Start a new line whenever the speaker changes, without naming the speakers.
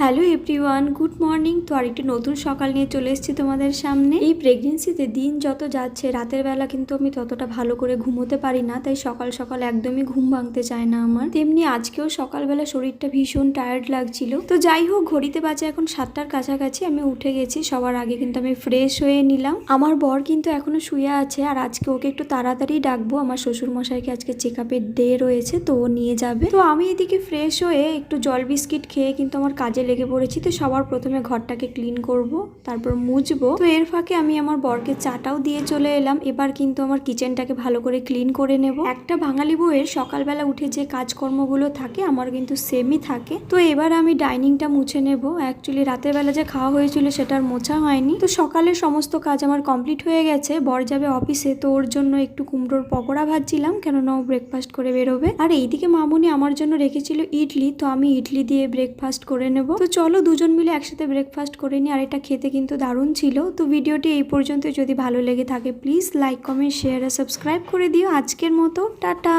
Hello everyone, good morning. তো আর আরেকটি নতুন সকাল নিয়ে চলে এসেছি তোমাদের সামনে। এই প্রেগনেন্সিতে দিন যত যাচ্ছে, রাতের বেলা কিন্তু আমি ততটা ভালো করে ঘুমোতে পারি না, তাই সকাল সকাল একদমই ঘুম ভাঙতে চায় না আমার। তেমনি আজকেও সকালবেলা শরীরটা ভীষণ টায়ার্ড লাগছিল। তো যাই হোক, ঘড়িতে বাজে এখন সাতটার কাছাকাছি, আমি উঠে গেছি, সবার আগে কিন্তু আমি ফ্রেশ হয়ে নিলাম। আমার বর কিন্তু এখনও শুয়ে আছে, আর আজকে ওকে একটু তাড়াতাড়ি ডাকবো। আমার শ্বশুর মশাইকে আজকে চেক আপের ডে রয়েছে, তো ও নিয়ে যাবে। তো আমি এদিকে ফ্রেশ হয়ে একটু জল বিস্কিট খেয়ে কিন্তু আমার কাজে লেগে পড়েছি, তো সবার প্রথমে ঘরটাকে ক্লিন করব, তারপর মুছবো। তো এর ফাঁকে আমি আমার বরকে চাটাও দিয়ে চলে এলাম, এবার কিন্তু আমার কিচেনটাকে ভালো করে ক্লিন করে নেব। একটা বাঙালি বউয়ের সকালবেলা উঠে যে কাজকর্মগুলো থাকে, আমার কিন্তু সেমই থাকে। তো এবার আমি ডাইনিংটা মুছে নেব। অ্যাকচুয়ালি রাতের বেলা যে খাওয়া হয়েছিল সেটার মোছা হয়নি। তো সকালের সমস্ত কাজ আমার কমপ্লিট হয়ে গেছে। বর যাবে অফিসে তো ওর জন্য একটু কুমড়োর পকোড়া ভাজছিলাম, কেননা ও ব্রেকফাস্ট করে বেরোবে। আর এইদিকে মামুনি আমার জন্য রেখেছিল ইডলি, তো আমি ইডলি দিয়ে ব্রেকফাস্ট করে নেব। তো চলো দুজন মিলে একসাথে ব্রেকফাস্ট করে নিই, আর এটা খেতে কিন্তু দারুণ ছিল। তো ভিডিওটি এই পর্যন্ত। যদি ভালো লেগে থাকে প্লিজ লাইক কমেন্ট শেয়ার আর সাবস্ক্রাইব করে দিও। আজকের মতো, টাটা!